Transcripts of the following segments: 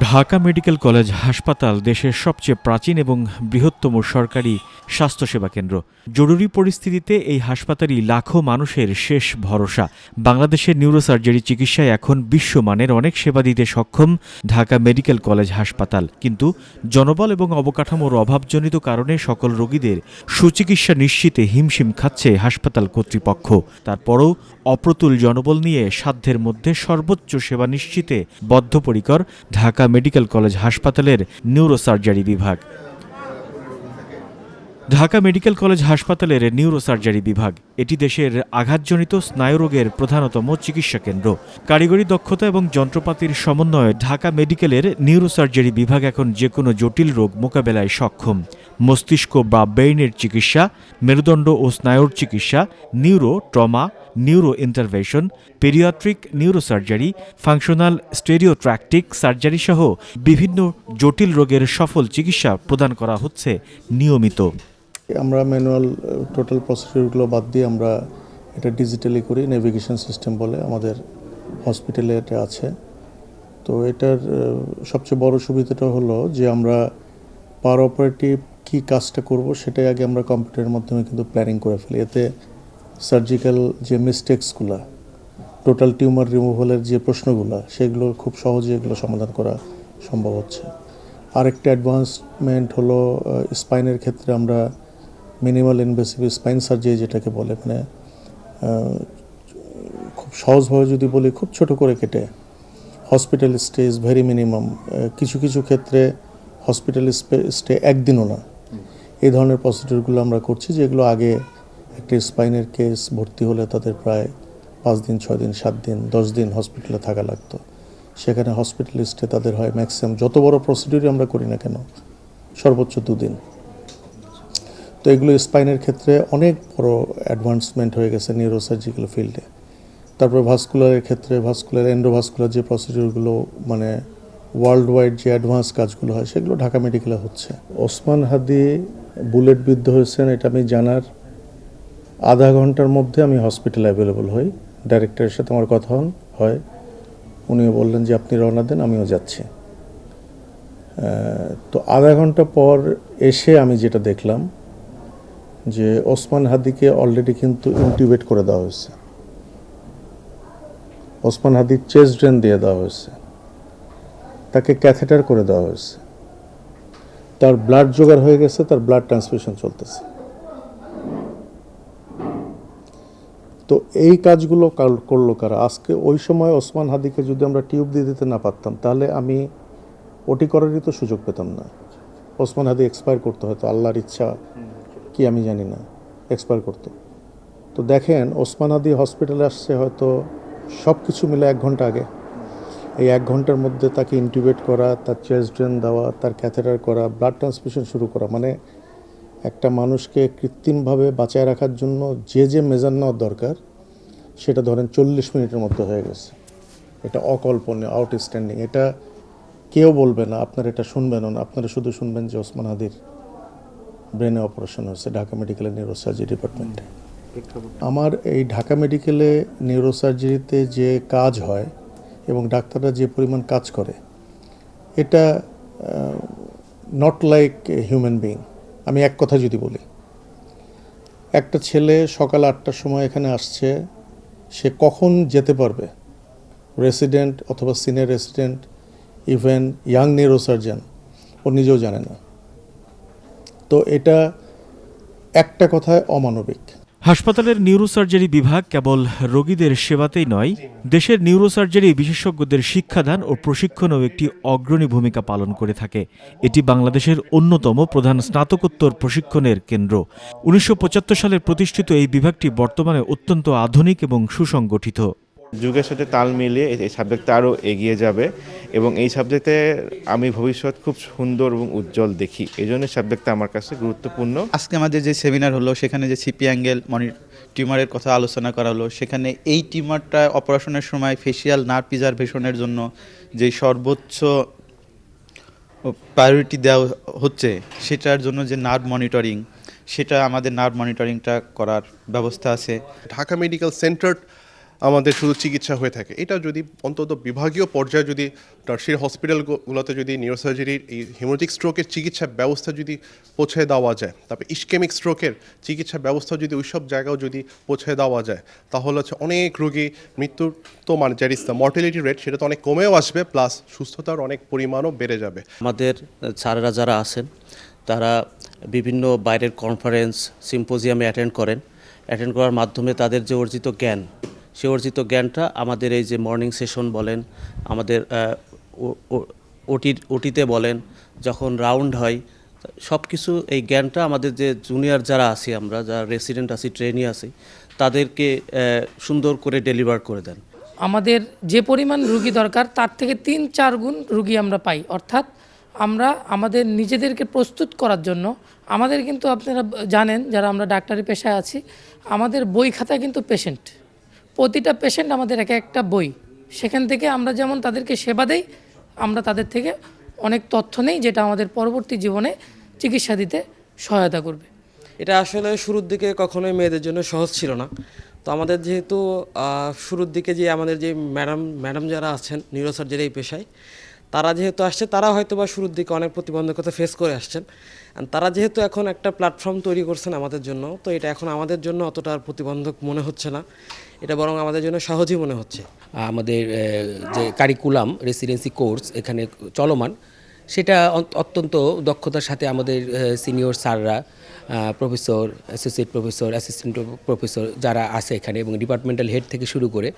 Dhaka medical college হাসপাতাল দেশের সবচেয়ে প্রাচীন এবং বৃহত্তম সরকারি স্বাস্থ্যসেবা কেন্দ্র। জরুরি পরিস্থিতিতে এই হাসপাতালই লাখো মানুষের শেষ ভরসা। বাংলাদেশের নিউরোসার্জারি চিকিৎসায় এখন বিশ্বমানের অনেক সেবা দিতে সক্ষম ঢাকা মেডিকেল কলেজ হাসপাতাল। কিন্তু জনবল এবং অবকাঠামোর অভাবজনিত কারণে সকল রোগীদের সুচিকিৎসা নিশ্চিতে হিমশিম খাচ্ছে হাসপাতাল কর্তৃপক্ষ। তারপরও অপ্রতুল জনবল নিয়ে সাধ্যের মধ্যে সর্বোচ্চ সেবা নিশ্চিতে বদ্ধপরিকর ঢাকা মেডিকেল কলেজ হাসপাতালের নিউরোসার্জারি বিভাগ। ঢাকা মেডিকেল কলেজ হাসপাতালের নিউরোসার্জারি বিভাগ। এটি দেশের আঘাতজনিত স্নায়ুরোগের প্রধানতম চিকিৎসা কেন্দ্র। কারিগরি দক্ষতা এবং যন্ত্রপাতির সমন্বয়ে ঢাকা মেডিকেলের নিউরোসার্জারি বিভাগ এখন যে কোনো জটিল রোগ মোকাবেলায় সক্ষম। মস্তিষ্ক বা ব্রেইনের চিকিৎসা, মেরুদণ্ড ও স্নায়ুর চিকিৎসা, neuro trauma, neuro intervention paediatric neurosurgery, functional stereotactic surgery সহ বিভিন্ন জটিল রোগের সফল চিকিৎসা প্রদান করা হচ্ছে নিয়মিত। আমরা ম্যানুয়াল টোটাল প্রসিডিউরগুলো বাদ দিয়ে আমরা এটা ডিজিটালি করি নেভিগেশন সিস্টেম বলে আমাদের হসপিটালে এটা আছে। তো এটার সবচেয়ে বড় সুবিধাটা হলো যে আমরা পার অপারেটিভ কী কাজটা করব সেটাই আগে আমরা কম্পিউটারের মাধ্যমে কিন্তু প্ল্যানিং করে ফেলি। এতে সার্জিক্যাল যে মিস্টেক্সগুলো টোটাল টিউমার রিমুভালের যে প্রশ্নগুলো, সেগুলো খুব সহজে এগুলো সমাধান করা সম্ভব হচ্ছে। আরেকটা অ্যাডভান্সমেন্ট হলো স্পাইনের ক্ষেত্রে আমরা মিনিমাল ইনভেসিভ স্পাইন সার্জারি যেটাকে বলে মানে খুব সহজভাবে যদি বলি, খুব ছোট করে কেটে, hospital stay is very minimum কিছু কিছু ক্ষেত্রে হসপিটাল স্টে একদিনও না। এই ধরনের প্রসিডিউরগুলো আমরা করছি, যেগুলো আগে একটা স্পাইনের কেস ভর্তি হলে তাদের প্রায় পাঁচ দিন, ছয় দিন, সাত দিন, দশ দিন হসপিটালে থাকা লাগতো। সেখানে হসপিটাল স্টে তাদের হয় ম্যাক্সিমাম। যত বড় প্রসিডিউরই আমরা করি না কেন, সর্বোচ্চ দুদিন। তো এগুলো স্পাইনের ক্ষেত্রে অনেক বড় অ্যাডভান্সমেন্ট হয়ে গেছে নিউরোসার্জিক্যাল ফিল্ডে তারপর ভাস্কুলারের ক্ষেত্রে ভাস্কুলার এন্ডোভাস্কুলার যে প্রসিডিউরগুলো মানে ওয়ার্ল্ড ওয়াইড যে অ্যাডভান্স কাজগুলো হয়, সেগুলো ঢাকা মেডিকেলে হচ্ছে। ওসমান হাদি বুলেট বিদ্ধ হয়েছেন, এটা আমি জানার আধা ঘণ্টার মধ্যে আমি হসপিটালে অ্যাভেলেবল হই। ডাইরেক্টরের সাথে আমার কথা হন, হয়। উনিও বললেন যে, আপনি রওনা দেন, আমিও যাচ্ছি। তো আধা ঘণ্টা পর এসে আমি যেটা দেখলাম যে ওসমান হাদিকে অলরেডি কিন্তু ইনটিউবেট করে দেওয়া হয়েছে। ওসমান হাদির চেস্ট ড্রেন দিয়ে দেওয়া হয়েছে। তাকে ক্যাথেটার করে দেওয়া হয়েছে। তার ব্লাড জোগাড় হয়ে গেছে, তার ব্লাড ট্রান্সফিউশন চলতেছে। তো এই কাজগুলো করল কারা? আজকে ওই সময় ওসমান হাদিকে যদি আমরা টিউব দিয়ে দিতে না পারতাম, তাহলে আমি ওটি করারই তো সুযোগ পেতাম না। ওসমান হাদি এক্সপায়ার করতে হয়তো, আল্লাহর ইচ্ছা। কি আমি জানি না এক্সপায়ার করতো। তো দেখেন, ওসমান হাদি হসপিটালে আসছে হয়তো সব কিছু মিলে এক ঘণ্টা আগে। এই এক ঘণ্টার মধ্যে তাকে ইনটিউবেট করা, তার চেস্ট ড্রেন দেওয়া, তার ক্যাথেটার করা ব্লাড ট্রান্সমিশন শুরু করা মানে একটা মানুষকে কৃত্রিমভাবে বাঁচায় রাখার জন্য যে যে মেজার নেওয়ার দরকার, সেটা ধরেন চল্লিশ মিনিটের মধ্যে হয়ে গেছে। এটা অকল্পনীয় আউটস্ট্যান্ডিং এটা কেউ বলবে না, আপনারা এটা শুনবেনও না, আপনারা শুধু শুনবেন যে ওসমান হাদির ব্রেনে অপারেশন হয়েছে ঢাকা মেডিকেলের নিউরোসার্জারি ডিপার্টমেন্টে আমার এই ঢাকা মেডিকেলে নিউরোসার্জারিতে যে কাজ হয় এবং ডাক্তাররা যে পরিমাণ কাজ করে এটা নট লাইক হিউম্যান বিং আমি এক কথা যদি বলি একটা ছেলে সকাল আটটার সময় এখানে আসছে সে কখন যেতে পারবে? রেসিডেন্ট অথবা senior resident even young neurosurgeon ও নিজেও জানে না। তো এটা একটা কথায় অমানবিক। হাসপাতালের নিউরোসার্জারি বিভাগ কেবল রোগীদের সেবাতেই নয়, দেশের নিউরোসার্জারি বিশেষজ্ঞদের শিক্ষাদান ও প্রশিক্ষণেও একটি অগ্রণী ভূমিকা পালন করে থাকে। এটি বাংলাদেশের অন্যতম প্রধান স্নাতকোত্তর প্রশিক্ষণের কেন্দ্র। উনিশশো পঁচাত্তর সালে প্রতিষ্ঠিত এই বিভাগটি বর্তমানে অত্যন্ত আধুনিক এবং সুসংগঠিত। যুগের সাথে তাল মিলিয়ে এই- সাবজেক্টটা আরও এগিয়ে যাবে এবং এই সাবজেক্টে আমি ভবিষ্যৎ খুব সুন্দর এবং উজ্জ্বল দেখি। এই জন্য সাবজেক্টটা আমার কাছে গুরুত্বপূর্ণ। আজকে আমাদের যে সেমিনার হলো সেখানে যে সিপি অ্যাঙ্গেল মনি টিউমারের কথা আলোচনা করা হলো সেখানে এই টিউমারটা অপারেশনের সময় ফেসিয়াল নার্ভ প্রিজারভেশনের জন্য যে সর্বোচ্চ প্রায়োরিটি দেওয়া হচ্ছে সেটার জন্য যে নার্ভ মনিটরিং সেটা আমাদের নার্ভ মনিটরিংটা করার ব্যবস্থা আছে। ঢাকা মেডিকেল সেন্টার আমাদের শুধু চিকিৎসা হয়ে থাকে। এটা যদি অন্তত বিভাগীয় পর্যায়ে যদি টার্সিয়ারি হসপিটালগুলোতে যদি নিউরোসার্জারির এই হেমোটিক স্ট্রোকের চিকিৎসা ব্যবস্থা যদি পৌঁছে দেওয়া যায়, তারপরে ইস্কেমিক স্ট্রোকের চিকিৎসা ব্যবস্থা যদি ওইসব জায়গাও যদি পৌঁছে দেওয়া যায়, তাহলে হচ্ছে অনেক রোগী মৃত্যুর তো মানে ইস মর্টালিটি রেট সেটা তো অনেক কমেও আসবে প্লাস সুস্থতার অনেক পরিমাণও বেড়ে যাবে। আমাদের স্যাররা যারা আছেন, তারা বিভিন্ন বাইরের কনফারেন্স সিম্পোজিয়ামে অ্যাটেন্ড করেন। অ্যাটেন্ড করার মাধ্যমে তাদের যে অর্জিত জ্ঞান সে অর্জিত জ্ঞানটা আমাদের এই যে মর্নিং সেশন বলেন, আমাদের ওটির ওটিতে বলেন, যখন রাউন্ড হয় সব কিছু এই জ্ঞানটা আমাদের যে জুনিয়র যারা আছি আমরা, যারা রেসিডেন্ট আছি ট্রেনি আছি, তাদেরকে সুন্দর করে ডেলিভার করে দেন। আমাদের যে পরিমাণ রুগী দরকার, তার থেকে তিন, চার গুণ রুগী আমরা পাই। অর্থাৎ আমরা আমাদের নিজেদেরকে প্রস্তুত করার জন্য, আমাদের কিন্তু আপনারা জানেন, যারা আমরা ডাক্তারি পেশায় আছি, আমাদের বই খাতা কিন্তু পেশেন্ট প্রতিটা পেশেন্ট আমাদের এক একটা বই। সেখান থেকে আমরা যেমন তাদেরকে সেবা দেই, আমরা তাদের থেকে অনেক তথ্য নেই যেটা আমাদের পরবর্তী জীবনে চিকিৎসা দিতে সহায়তা করবে। এটা আসলে শুরুর দিকে কখনোই মেয়েদের জন্য সহজ ছিল না। তো আমাদের যেহেতু শুরুর দিকে যে আমাদের যে ম্যাডাম ম্যাডাম যারা আছেন নিউরোসার্জারি এই পেশায়, তারা যেহেতু আসছে, তারা হয়তো বা শুরুর দিকে অনেক প্রতিবন্ধকতা ফেস করে আসছেন। তারা যেহেতু এখন একটা প্ল্যাটফর্ম তৈরি করছেন আমাদের জন্য, তো এটা এখন আমাদের জন্য অতটা আর প্রতিবন্ধক মনে হচ্ছে না। এটা বরং আমাদের জন্য সহজই মনে হচ্ছে। আমাদের যে কারিকুলাম রেসিডেন্সি কোর্স এখানে চলমান, সেটা অত্যন্ত দক্ষতার সাথে আমাদের সিনিয়র স্যাররা professor associate professor assistant professor যারা আছে এখানে এবং ডিপার্টমেন্টাল হেড থেকে শুরু করে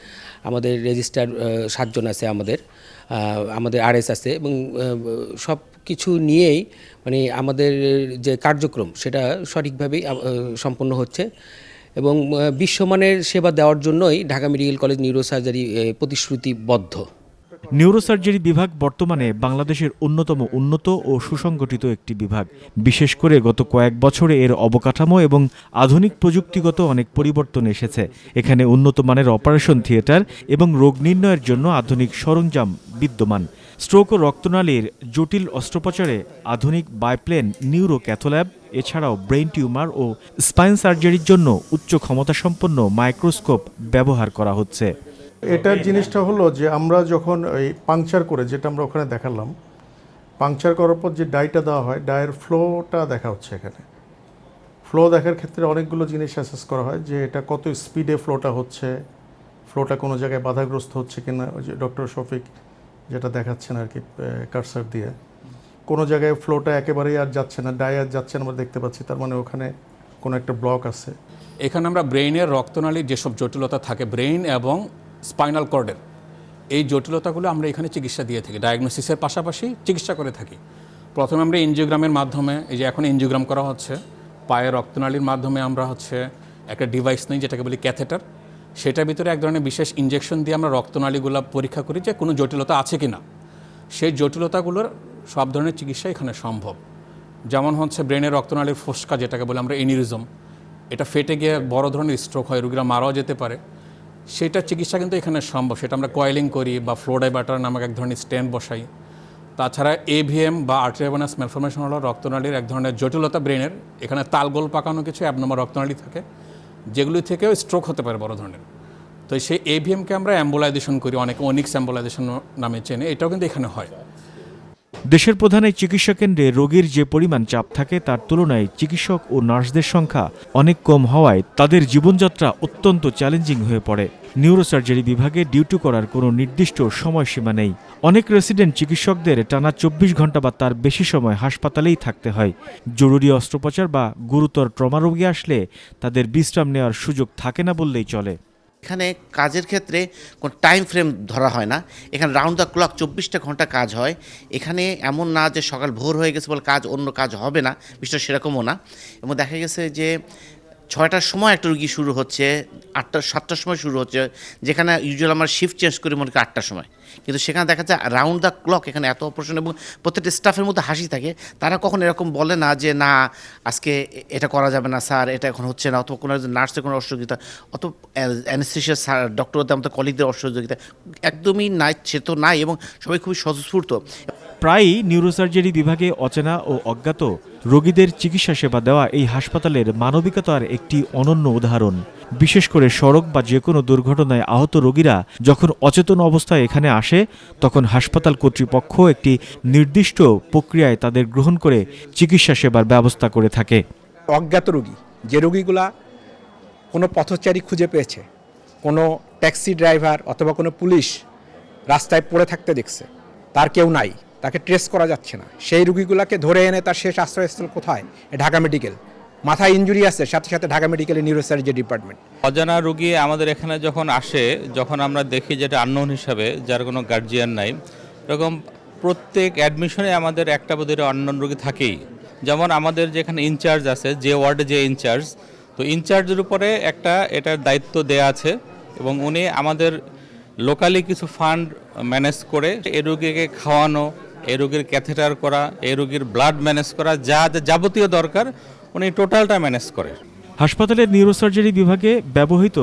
আমাদের রেজিস্টার সাতজন আছে আমাদের আমাদের আরএস আছে এবং সব কিছু নিয়েই মানে আমাদের যে কার্যক্রম সেটা সঠিকভাবেই সম্পন্ন হচ্ছে। এবং বিশ্বমানের সেবা দেওয়ার জন্যই ঢাকা মেডিকেল কলেজ নিউরোসার্জারি প্রতিশ্রুতিবদ্ধ। নিউরোসার্জারি বিভাগ বর্তমানে বাংলাদেশের অন্যতম উন্নত ও সুসংগঠিত একটি বিভাগ। বিশেষ করে গত কয়েক বছরে এর অবকাঠামো এবং আধুনিক প্রযুক্তিগত অনেক পরিবর্তন এসেছে। এখানে উন্নত মানের অপারেশন থিয়েটার এবং রোগ নির্ণয়ের জন্য আধুনিক সরঞ্জাম বিদ্যমান। স্ট্রোক ও রক্তনালীর জটিল অস্ত্রোপচারে আধুনিক বাইপ্লেন নিউরো ক্যাথোল্যাব এছাড়াও ব্রেইন টিউমার ও স্পাইন সার্জারির জন্য উচ্চ ক্ষমতাসম্পন্ন মাইক্রোস্কোপ ব্যবহার করা হচ্ছে। এটার জিনিসটা হলো যে আমরা যখন ওই পাংচার করে, যেটা আমরা ওখানে দেখালাম, পাংচার করার পর যে ডাইটা দেওয়া হয় ডায়ের ফ্লোটা দেখা হচ্ছে এখানে। ফ্লো দেখার ক্ষেত্রে অনেকগুলো জিনিস অ্যাসেস করা হয় যে এটা কত স্পিডে ফ্লোটা হচ্ছে, ফ্লোটা কোনো জায়গায় বাধাগ্রস্ত হচ্ছে কিনা, ওই যে ডক্টর শফিক যেটা দেখাচ্ছেন আর কি কার্সার দিয়ে। কোনো জায়গায় ফ্লোটা একেবারেই আর যাচ্ছে না ডাই আর যাচ্ছে না আমরা দেখতে পাচ্ছি, তার মানে ওখানে কোনো একটা ব্লক আছে। এখানে আমরা ব্রেইনের রক্তনালীর যেসব জটিলতা থাকে ব্রেইন এবং স্পাইনাল কর্ডের এই জটিলতাগুলো আমরা এখানে চিকিৎসা দিয়ে থাকি ডায়াগনোসিসের পাশাপাশি চিকিৎসা করে থাকি। প্রথমে আমরা এনজিওগ্রামের মাধ্যমে, এই যে এখন এনজিওগ্রাম করা হচ্ছে, পায়ের রক্তনালীর মাধ্যমে আমরা হচ্ছে একটা ডিভাইস নিই, যেটাকে বলি ক্যাথেটার সেটার ভিতরে এক ধরনের বিশেষ ইনজেকশন দিয়ে আমরা রক্তনালীগুলো পরীক্ষা করি যে কোনো জটিলতা আছে কি না সেই জটিলতাগুলোর সব ধরনের চিকিৎসা এখানে সম্ভব। যেমন হচ্ছে ব্রেনের রক্তনালীর ফোসকা যেটাকে বলে আমরা এনিরিজম, এটা ফেটে গিয়ে বড় ধরনের স্ট্রোক হয়, রুগীরা মারাও যেতে পারে। সেটার চিকিৎসা কিন্তু এখানে সম্ভব। সেটা আমরা কয়েলিং করি বা ফ্লোডাইবাটার নামক এক ধরনের স্ট্যান্ড বসাই। তাছাড়া এভিএম বা আর্টেরিয়াবানাস ম্যালফরমেশন হলো রক্তনালীর এক ধরনের জটিলতা ব্রেনের। এখানে তালগোল পাকানো কিছু অ্যাবনর্মাল রক্তনালী থাকে, যেগুলি থেকেও স্ট্রোক হতে পারে বড় ধরনের। তো সেই এভিএমকে আমরা অ্যাম্বোলাইজেশন করি, অনেকে অনিক্স অ্যাম্বোলাইজেশন নামে চেনে, এটাও কিন্তু এখানে হয়। দেশের প্রধান এই চিকিৎসা কেন্দ্রে রোগীর যে পরিমাণ চাপ থাকে, তার তুলনায় চিকিৎসক ও নার্সদের সংখ্যা অনেক কম হওয়ায় তাদের জীবনযাত্রা অত্যন্ত চ্যালেঞ্জিং হয়ে পড়ে। নিউরোসার্জারি বিভাগে ডিউটি করার কোনো নির্দিষ্ট সময়সীমা নেই। অনেক রেসিডেন্ট চিকিৎসকদের টানা চব্বিশ ঘণ্টা বা তার বেশি সময় হাসপাতালেই থাকতে হয়। জরুরি অস্ত্রোপচার বা গুরুতর ট্রমা রোগী আসলে তাদের বিশ্রাম নেওয়ার সুযোগ থাকে না বললেই চলে। এখানে কাজের ক্ষেত্রে কোনো টাইম ফ্রেম ধরা হয় না। এখানে রাউন্ড দ্য ক্লক চব্বিশটা ঘণ্টা কাজ হয়। এখানে এমন না যে সকাল ভোর হয়ে গেছে বলে কাজ অন্য কাজ হবে না, বিষয়টা সেরকমও না। এবং দেখা গেছে যে ছয়টার সময় একটা রুগী শুরু হচ্ছে, আটটা, সাতটার সময় শুরু হচ্ছে, যেখানে ইউজুয়াল আমার শিফট চেঞ্জ করি মনে করি আটটার সময়। কিন্তু সেখানে দেখা যায় রাউন্ড দ্য ক্লক এখানে এত অপারেশন এবং প্রত্যেকটা স্টাফের মধ্যে হাসি থাকে। তারা কখন এরকম বলে না যে, না, আজকে এটা করা যাবে না, স্যার, এটা এখন হচ্ছে না। অথবা কোনো নার্সের কোনো অসহযোগিতা অত অ্যানেস্থেশিয়া স্যার ডক্টরদের আমাদের কলিগদের অসহযোগিতা একদমই নাই, সে তো নাই এবং সবাই খুবই স্বতঃস্ফূর্ত। প্রায়ই নিউরোসার্জারি বিভাগে অচেনা ও অজ্ঞাত রোগীদের চিকিৎসা সেবা দেওয়া এই হাসপাতালের মানবিকতার একটি অনন্য উদাহরণ। বিশেষ করে সড়ক বা যে কোনো দুর্ঘটনায় আহত রোগীরা যখন অচেতন অবস্থায় এখানে আসে, তখন হাসপাতাল কর্তৃপক্ষ একটি নির্দিষ্ট প্রক্রিয়ায় তাদের গ্রহণ করে চিকিৎসা সেবার ব্যবস্থা করে থাকে। অজ্ঞাত রোগী, যে রোগীগুলা কোনো পথচারী খুঁজে পেয়েছে, কোনো ট্যাক্সি ড্রাইভার অথবা কোনো পুলিশ রাস্তায় পড়ে থাকতে দেখছে, তার কেউ নাই। তাকে ট্রেস করা যাচ্ছে না। সেই রুগীগুলোকে ধরে এনে তার শেষ আশ্রয়স্থল কোথায়? ঢাকা মেডিকেল মাথায় ইঞ্জুরি আছে, সাথে সাথে ঢাকা মেডিকেলের নিউরোসার্জারি ডিপার্টমেন্ট অজানা রুগী আমাদের এখানে যখন আসে, যখন আমরা দেখি যেটা আননোন হিসাবে, যার কোনো গার্জিয়ান নাই, এরকম প্রত্যেক অ্যাডমিশনে আমাদের একটা বোধের অননোন রুগী থাকেই। যেমন আমাদের যেখানে ইনচার্জ আছে, যে ওয়ার্ডে যে ইনচার্জ তো ইনচার্জের উপরে একটা এটার দায়িত্ব দেয়া আছে এবং উনি আমাদের লোকালি কিছু ফান্ড ম্যানেজ করে এ রুগীকে খাওয়ানো এ রোগীর ক্যাথেটার করা, এ রোগীর ব্লাড ম্যানেজ করা, যা যাবতীয় দরকার, উনি টোটালটা ম্যানেজ করে। হাসপাতালের নিউরোসার্জারি বিভাগে ব্যবহৃত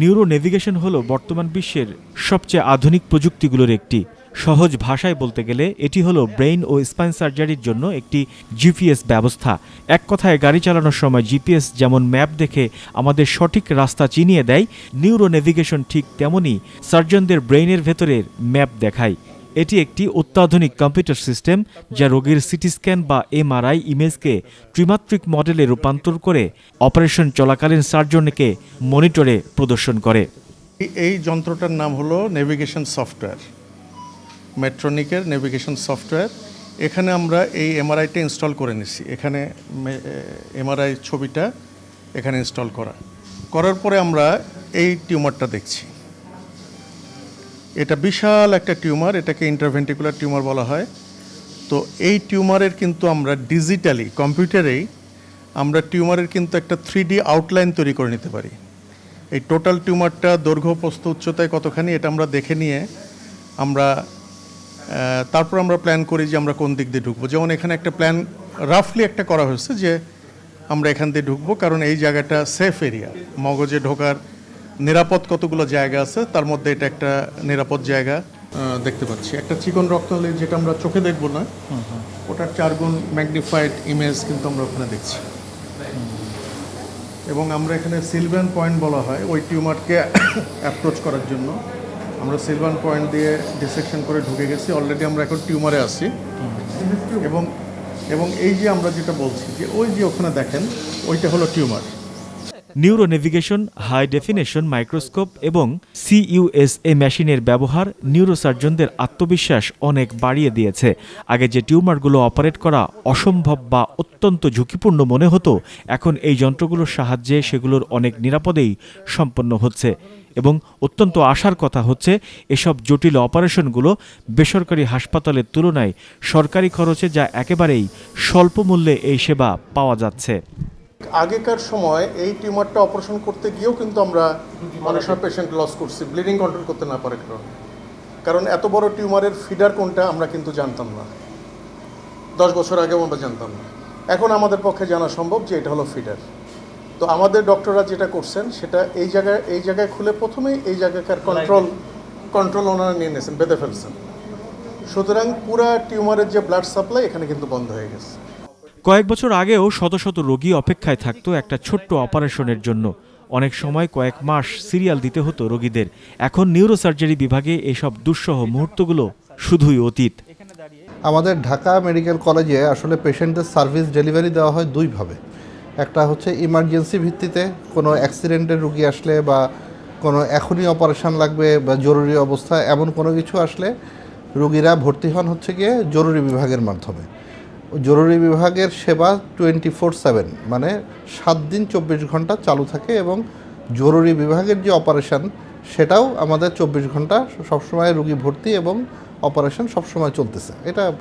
নিউরো নেভিগেশন হল বর্তমান বিশ্বের সবচেয়ে আধুনিক প্রযুক্তিগুলোর একটি। সহজ ভাষায় বলতে গেলে এটি হলো ব্রেইন ও স্পাইন সার্জারির জন্য একটি জিপিএস ব্যবস্থা। এক কথায় গাড়ি চালানোর সময় জিপিএস যেমন ম্যাপ দেখে আমাদের সঠিক রাস্তা চিনিয়ে দেয় নিউরো নেভিগেশন ঠিক তেমনই সার্জনদের ব্রেইনের ভেতরের ম্যাপ দেখায়। এটি একটি অত্যাধুনিক কম্পিউটার সিস্টেম যা রোগীর সিটি স্ক্যান বা এমআরআই ইমেজকে ত্রিমাত্রিক মডেলে রূপান্তর করে অপারেশন চলাকালীন সার্জনকে মনিটরে প্রদর্শন করে। এই- যন্ত্রটার নাম হলো নেভিগেশন সফটওয়্যার মেট্রনিকের নেভিগেশন সফটওয়্যার এখানে আমরা এই এমআরআইটা ইনস্টল করে নিছি। এখানে এমআরআই ছবিটা এখানে ইনস্টল করা। করার পরে আমরা এই টিউমারটা দেখছি। এটা বিশাল একটা টিউমার, এটাকে ইন্টারভেন্টিকুলার টিউমার বলা হয়। তো এই টিউমারের কিন্তু আমরা ডিজিটালি, কম্পিউটারেই আমরা টিউমারের কিন্তু একটা থ্রি আউটলাইন তৈরি করে নিতে পারি। এই টোটাল টিউমারটা, দৈর্ঘ্য, প্রস্থ, উচ্চতায় কতখানি, এটা আমরা দেখে নিয়ে আমরা তারপর আমরা প্ল্যান করি যে আমরা কোন দিক দিয়ে ঢুকবো। যেমন এখানে একটা প্ল্যান রাফলি একটা করা হয়েছে যে আমরা এখান দিয়ে ঢুকবো, কারণ এই জায়গাটা সেফ এরিয়া মগজে ঢোকার নিরাপদ কতগুলো জায়গা আছে? তার মধ্যে এটা একটা নিরাপদ জায়গা দেখতে পাচ্ছি। একটা চিকন রক্তনালী যেটা আমরা চোখে দেখব না, ওটার চারগুণ ম্যাগনিফাইড ইমেজ কিন্তু আমরা ওখানে দেখছি। এবং আমরা এখানে সিলভান পয়েন্ট বলা হয়, ওই টিউমারকে অ্যাপ্রোচ করার জন্য। আমরা সিলভান পয়েন্ট দিয়ে ডিসেকশন করে ঢুকে গেছি অলরেডি আমরা এখন টিউমারে আছি। এবং এবং এই যে আমরা যেটা বলছি যে ওই যে ওখানে দেখেন, ওইটা হলো tumour. Neuro navigation high definition microscope এবং সিইউএসএ মেশিনের ব্যবহার নিউরোসার্জনদের আত্মবিশ্বাস অনেক বাড়িয়ে দিয়েছে। আগে যে টিউমারগুলো অপারেট করা অসম্ভব বা অত্যন্ত ঝুঁকিপূর্ণ মনে হতো, এখন এই যন্ত্রগুলোর সাহায্যে সেগুলোর অনেক নিরাপদেই সম্পন্ন হচ্ছে। এবং অত্যন্ত আশার কথা হচ্ছে, এসব জটিল অপারেশনগুলো বেসরকারি হাসপাতালের তুলনায় সরকারি খরচে যা একেবারেই স্বল্প মূল্যে এই সেবা পাওয়া যাচ্ছে। আগেকার সময় এই টিউমারটা অপারেশন করতে গিয়েও কিন্তু আমরা অনেক সময় পেশেন্ট লস করছি ব্লিডিং কন্ট্রোল করতে না পারে কারণ। কারণ এত বড় টিউমারের ফিডার কোনটা আমরা কিন্তু জানতাম না। দশ বছর আগেও আমরা জানতাম না। এখন আমাদের পক্ষে জানা সম্ভব যে এটা হলো ফিডার তো আমাদের ডক্টররা যেটা করছেন সেটা এই জায়গায় এই জায়গায় খুলে প্রথমেই এই জায়গাকার কন্ট্রোল কন্ট্রোল ওনারা নিয়ে নিয়েছেন বেঁধে ফেলছেন। সুতরাং পুরা টিউমারের যে ব্লাড সাপ্লাই এখানে কিন্তু বন্ধ হয়ে গেছে। কয়েক বছর আগেও শত শত রোগী অপেক্ষায় থাকতো একটা ছোট্ট অপারেশনের জন্য। অনেক সময় কয়েক মাস সিরিয়াল দিতে হতো রোগীদের। এখন নিউরোসার্জারি বিভাগে এসব দুঃসহ মুহূর্তগুলো শুধুই অতীত। আমাদের ঢাকা মেডিকেল কলেজে আসলে পেশেন্টদের সার্ভিস ডেলিভারি দেওয়া হয় দুইভাবে। একটা হচ্ছে ইমার্জেন্সি ভিত্তিতে কোনো অ্যাক্সিডেন্টের রুগী আসলে বা কোনো এখনই অপারেশন লাগবে বা জরুরি অবস্থা এমন কোনো কিছু আসলে রুগীরা ভর্তি হন হচ্ছে গিয়ে জরুরি বিভাগের মাধ্যমে। জরুরি বিভাগের সেবা টোয়েন্টি ফোর সেভেন মানে সাত দিন চব্বিশ ঘণ্টা চালু থাকে এবং জরুরি বিভাগের যে অপারেশন সেটাও আমাদের চব্বিশ ঘণ্টা সবসময় রুগী ভর্তি এবং অপারেশন সবসময় চলতেছে। এটা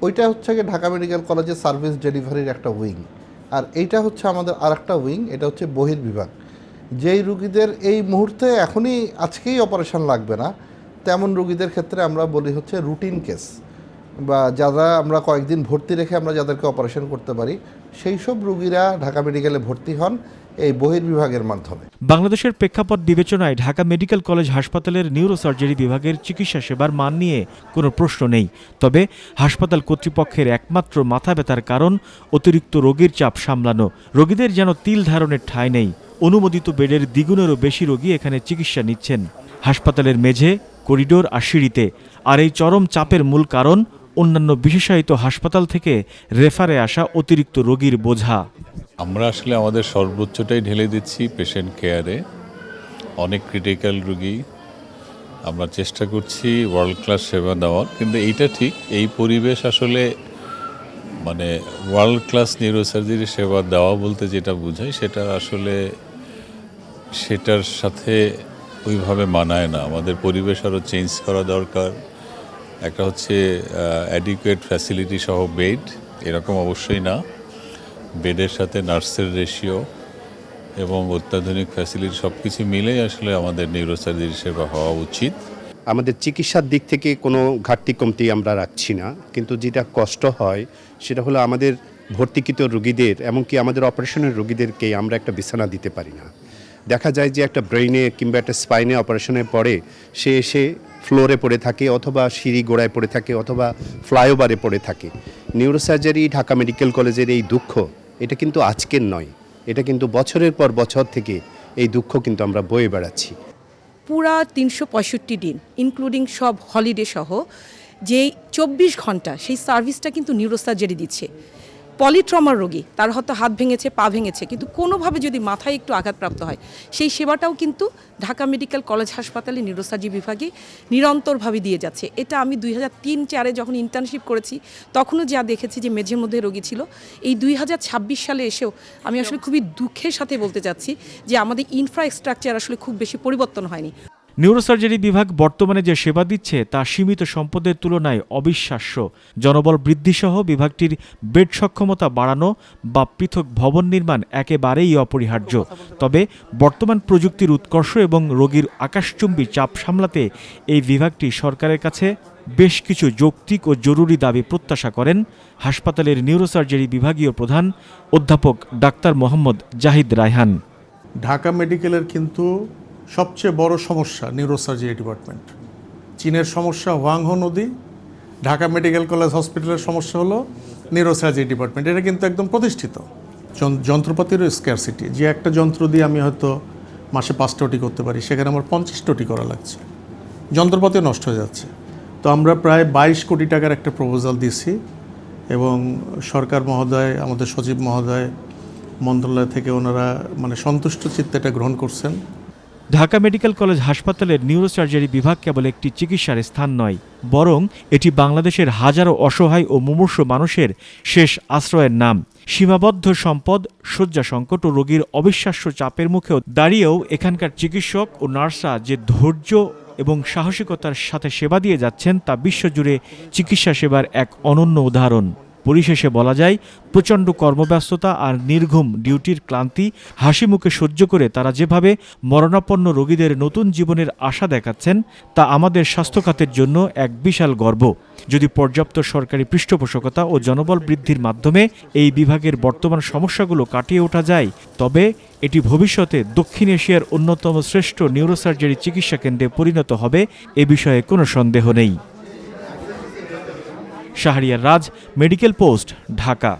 ওইটা হচ্ছে গিয়ে ঢাকা মেডিকেল কলেজের সার্ভিস ডেলিভারির একটা উইং আর এইটা হচ্ছে আমাদের আরেকটা উইং এটা হচ্ছে বহির্বিভাগ যেই রুগীদের এই মুহূর্তে এখনই আজকেই অপারেশন লাগবে না, তেমন রুগীদের ক্ষেত্রে আমরা বলি হচ্ছে রুটিন কেস বা যারা আমরা কয়েকদিন ভর্তি রেখে আমরা যাদেরকে অপারেশন করতে পারি, সেই সব রুগীরা ঢাকা মেডিকেলে ভর্তি হন এই বহির্বিভাগের মাধ্যমে। বাংলাদেশের প্রেক্ষাপট বিবেচনায় ঢাকা মেডিকেল কলেজ হাসপাতালের নিউরোসার্জারি বিভাগের চিকিৎসা সেবার মান নিয়ে কোনো প্রশ্ন নেই। তবে হাসপাতাল কর্তৃপক্ষের একমাত্র মাথা ব্যথার কারণ অতিরিক্ত রোগীর চাপ সামলানো। রোগীদের যেন তিল ধারণের ঠাঁই নেই। অনুমোদিত বেডের দ্বিগুণেরও বেশি রোগী এখানে চিকিৎসা নিচ্ছেন। হাসপাতালের মেঝে, করিডোর আর সিঁড়িতে। আর এই চরম চাপের মূল কারণ অন্যান্য বিশেষায়িত হাসপাতাল থেকে রেফারে আসা অতিরিক্ত রোগীর বোঝা। আমরা আসলে আমাদের সর্বোচ্চটাই ঢেলে দিচ্ছি পেশেন্ট কেয়ারে অনেক ক্রিটিক্যাল রুগী আমরা চেষ্টা করছি ওয়ার্ল্ড ক্লাস সেবা দেওয়ার। কিন্তু এইটা ঠিক, এই পরিবেশ আসলে মানে ওয়ার্ল্ড ক্লাস নিউরোসার্জারি সেবা দেওয়া বলতে যেটা বোঝায়, সেটা আসলে সেটার সাথে ওইভাবে মানায় না। আমাদের পরিবেশ আরও চেঞ্জ করা দরকার। একটা হচ্ছে অ্যাডিকুয়েট ফ্যাসিলিটি সহ বেড এরকম অবশ্যই না। বেডের সাথে নার্সের রেশিও এবং অত্যাধুনিক ফ্যাসিলিটি সব কিছু মিলেই আসলে আমাদের নিউরোসার্জারি সেবা হওয়া উচিত। আমাদের চিকিৎসার দিক থেকে কোনো ঘাটতি কমতি আমরা রাখছি না, কিন্তু যেটা কষ্ট হয় সেটা হলো আমাদের ভর্তিকৃত রুগীদের এমনকি আমাদের অপারেশনের রুগীদেরকে আমরা একটা বিছানা দিতে পারি না। দেখা যায় যে একটা ব্রেইনে কিংবা একটা স্পাইনে অপারেশনের পরে সে এসে ফ্লোরে পড়ে থাকে অথবা সিঁড়ি গোড়ায় পড়ে থাকে অথবা ফ্লাইওভারে পড়ে থাকে। নিউরোসার্জারি ঢাকা মেডিকেল কলেজের এই দুঃখ, এটা কিন্তু আজকের নয়। এটা কিন্তু বছরের পর বছর থেকে এই দুঃখ কিন্তু আমরা বয়ে বেড়াচ্ছি। পুরা তিনশো পঁয়ষট্টি দিন ইনক্লুডিং সব হলিডে সহ, যেই চব্বিশ ঘণ্টা সেই সার্ভিসটা কিন্তু নিউরোসার্জারি দিচ্ছে। পলিট্রমার রোগী, তার হয়তো হাত ভেঙেছে, পা ভেঙেছে, কিন্তু কোনোভাবে যদি মাথায় একটু আঘাতপ্রাপ্ত হয়, সেই সেবাটাও কিন্তু ঢাকা মেডিকেল কলেজ হাসপাতালে নিউরোসার্জি বিভাগে নিরন্তরভাবে দিয়ে যাচ্ছে। এটা আমি দুই হাজার তিন চারে যখন ইন্টার্নশিপ করেছি, তখনও যা দেখেছি যে মেঝের মধ্যে রোগী ছিল, এই দুই হাজার ছাব্বিশ সালে এসেও আমি আসলে খুবই দুঃখের সাথে বলতে চাচ্ছি যে আমাদের ইনফ্রাস্ট্রাকচার আসলে খুব বেশি পরিবর্তন হয়নি। নিউরোসার্জারি বিভাগ বর্তমানে যে সেবা দিচ্ছে, তা সীমিত সম্পদের তুলনায় অবিশ্বাস্য। জনবল বৃদ্ধিসহ বিভাগটির বেড সক্ষমতা বাড়ানো বা পৃথক ভবন নির্মাণ একেবারেই অপরিহার্য। তবে বর্তমান প্রযুক্তির উৎকর্ষ এবং রোগীর আকাশচুম্বী চাপ সামলাতে এই বিভাগটি সরকারের কাছে বেশ কিছু যৌক্তিক ও জরুরি দাবি প্রত্যাশা করেন হাসপাতালের নিউরোসার্জারি বিভাগীয় প্রধান অধ্যাপক ডাক্তার মোহাম্মদ জাহিদ রায়হান। ঢাকা মেডিকেলের কিন্তু সবচেয়ে বড় সমস্যা নিউরোসার্জারি ডিপার্টমেন্ট চীনের সমস্যা হোয়াংহো নদী, ঢাকা মেডিকেল কলেজ হসপিটালের সমস্যা হলো নিউরোসার্জারি ডিপার্টমেন্ট এটা কিন্তু একদম প্রতিষ্ঠিত। যন্ত্রপাতিরও স্ক্যারসিটি যে একটা যন্ত্র দিয়ে আমি হয়তো মাসে পাঁচটা ওটি করতে পারি, সেখানে আমার পঞ্চাশটা ওটি করা লাগছে। যন্ত্রপাতিও নষ্ট হয়ে যাচ্ছে। তো আমরা প্রায় বাইশ কোটি টাকার একটা প্রপোজাল দিছি এবং সরকার মহোদয়, আমাদের সচিব মহোদয়, মন্ত্রণালয় থেকে ওনারা মানে সন্তুষ্ট চিত্তে এটা গ্রহণ করছেন। ঢাকা মেডিকেল কলেজ হাসপাতালের নিউরোসার্জারি বিভাগ কেবল একটি চিকিৎসার স্থান নয়, বরং এটি বাংলাদেশের হাজারো অসহায় ও মুমূর্ষ মানুষের শেষ আশ্রয়ের নাম। সীমাবদ্ধ সম্পদ শয্যা সংকট ও রোগীর অবিশ্বাস্য চাপের মুখেও দাঁড়িয়েও এখানকার চিকিৎসক ও নার্সরা যে ধৈর্য এবং সাহসিকতার সাথে সেবা দিয়ে যাচ্ছেন তা বিশ্বজুড়ে চিকিৎসা সেবার এক অনন্য উদাহরণ। পরিশেষে বলা যায়, প্রচণ্ড কর্মব্যস্ততা আর নির্ঘুম ডিউটির ক্লান্তি হাসি মুখে সহ্য করে তারা যেভাবে মরণাপন্ন রোগীদের নতুন জীবনের আশা দেখাচ্ছেন, তা আমাদের স্বাস্থ্য খাতের জন্য এক বিশাল গর্ব। যদি পর্যাপ্ত সরকারি পৃষ্ঠপোষকতা ও জনবল বৃদ্ধির মাধ্যমে এই বিভাগের বর্তমান সমস্যাগুলো কাটিয়ে ওঠা যায়, তবে এটি ভবিষ্যতে দক্ষিণ এশিয়ার অন্যতম শ্রেষ্ঠ নিউরোসার্জারি চিকিৎসা কেন্দ্রে পরিণত হবে, এ বিষয়ে কোনো সন্দেহ নেই। Shahriar Raj medical post Dhaka